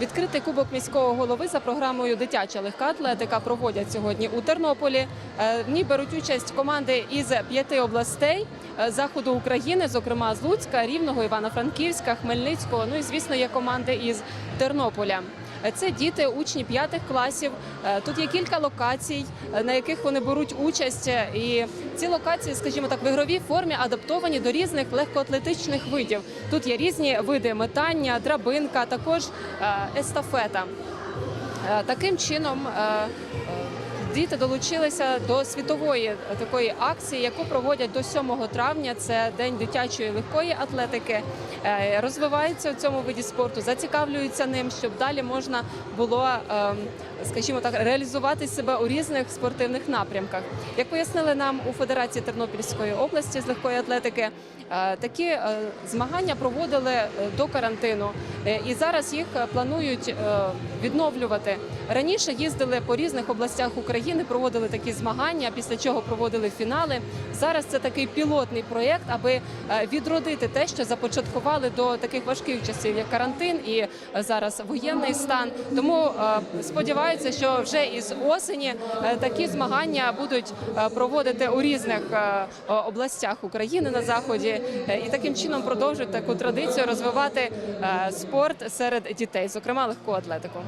Відкритий кубок міського голови за програмою Дитяча легка атлетика проводять сьогодні у Тернополі. Е, В ній беруть участь команди із п'яти областей е, заходу України, зокрема з Луцька, Рівного, Івано-Франківська, Хмельницького. Ну і звісно, є команди із Тернополя. Е, Це діти, учні п'ятих класів. Тут є кілька локацій, на яких вони беруть участь. І ці локації, скажімо так, в ігровій формі адаптовані до різних легкоатлетичних видів. Тут є різні види метання, драбинка, також е, естафета. Е, Таким чином е, діти долучилися до світової такої акції, яку проводять до 7 травня. Це день дитячої легкої атлетики. Е, Розвиваються в цьому виді спорту, зацікавлюються ним, щоб далі можна було, е, скажімо так, реалізувати себе у різних спортивних напрямках. Як пояснили нам у Федерації Тернопільської області з легкої атлетики, е, такі е, змагання проводили до карантину, і зараз їх планують відновлювати. Раніше їздили по різних областях України, проводили такі змагання, після чого проводили фінали. Зараз це такий пілотний проєкт, аби е, відродити те, що започаткували до таких важких часів, як карантин і е, зараз воєнний стан. Тому е, сподіваються, що вже із осені такі змагання будуть проводити у різних областях України на заході, і таким чином продовжують таку традицію розвивати спорт серед дітей, зокрема легку атлетику.